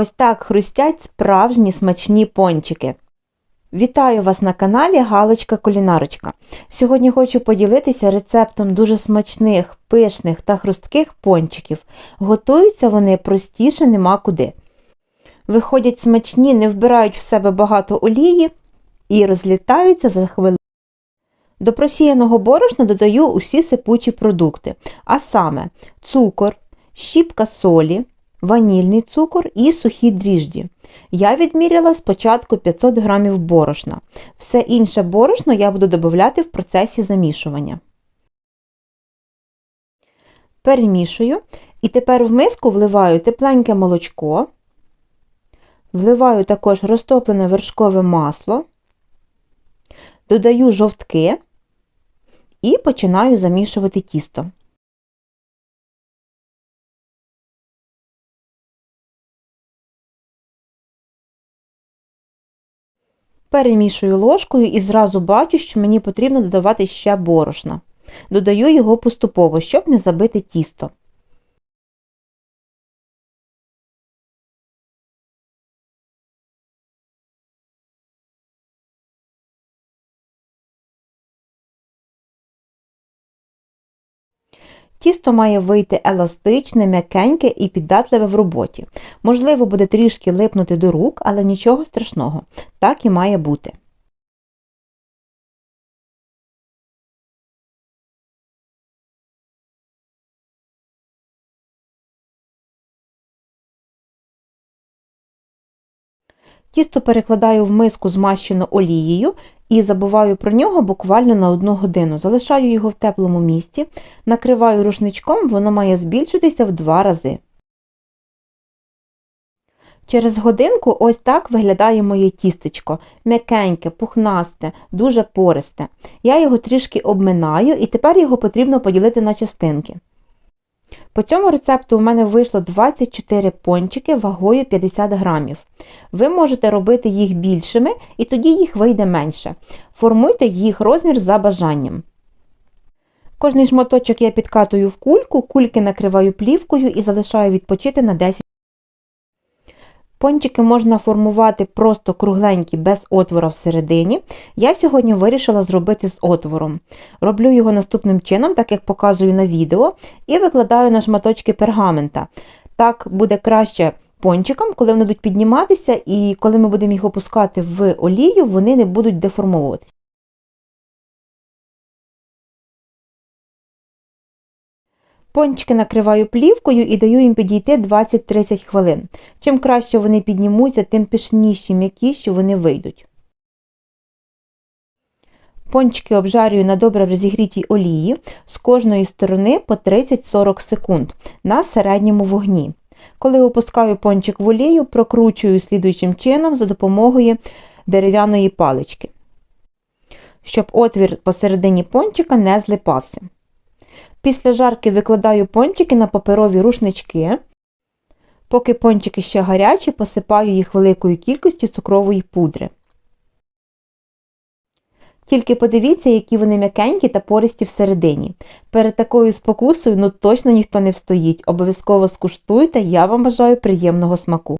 Ось так хрустять справжні смачні пончики. Вітаю вас на каналі Галочка Кулінарочка. Сьогодні хочу поділитися рецептом дуже смачних, пишних та хрустких пончиків. Готуються вони простіше нема куди. Виходять смачні, не вбирають в себе багато олії і розлітаються за хвилину. До просіяного борошна додаю усі сипучі продукти, а саме цукор, щіпка солі, ванільний цукор і сухі дріжджі. Я відміряла спочатку 500 г борошна. Все інше борошно я буду додавати в процесі замішування. Перемішую і тепер в миску вливаю тепленьке молочко, вливаю також розтоплене вершкове масло, додаю жовтки і починаю замішувати тісто. Перемішую ложкою і зразу бачу, що мені потрібно додавати ще борошна. Додаю його поступово, щоб не забити тісто. Тісто має вийти еластичне, м'якеньке і піддатливе в роботі. Можливо, буде трішки липнути до рук, але нічого страшного. Так і має бути. Тісто перекладаю в миску змащену олією і забуваю про нього буквально на одну годину. Залишаю його в теплому місці, накриваю рушничком, воно має збільшитися в два рази. Через годинку ось так виглядає моє тістечко. М'якеньке, пухнасте, дуже пористе. Я його трішки обминаю і тепер його потрібно поділити на частинки. По цьому рецепту у мене вийшло 24 пончики вагою 50 грамів. Ви можете робити їх більшими і тоді їх вийде менше. Формуйте їх розмір за бажанням. Кожний шматочок я підкатую в кульку, кульки накриваю плівкою і залишаю відпочити на 10 Пончики можна формувати просто кругленькі, без отвора всередині. Я сьогодні вирішила зробити з отвором. Роблю його наступним чином, так як показую на відео, і викладаю на шматочки пергамента. Так буде краще пончикам, коли вони будуть підніматися, і коли ми будемо їх опускати в олію, вони не будуть деформовуватися. Пончики накриваю плівкою і даю їм підійти 20-30 хвилин. Чим краще вони піднімуться, тим пишніші, м'якіші вони вийдуть. Пончики обжарюю на добре розігрітій олії з кожної сторони по 30-40 секунд на середньому вогні. Коли опускаю пончик в олію, прокручую слідуючим чином за допомогою дерев'яної палички, щоб отвір посередині пончика не злипався. Після жарки викладаю пончики на паперові рушнички. Поки пончики ще гарячі, посипаю їх великою кількістю цукрової пудри. Тільки подивіться, які вони м'якенькі та пористі всередині. Перед такою спокусою ну точно ніхто не встоїть. Обов'язково скуштуйте, я вам бажаю приємного смаку.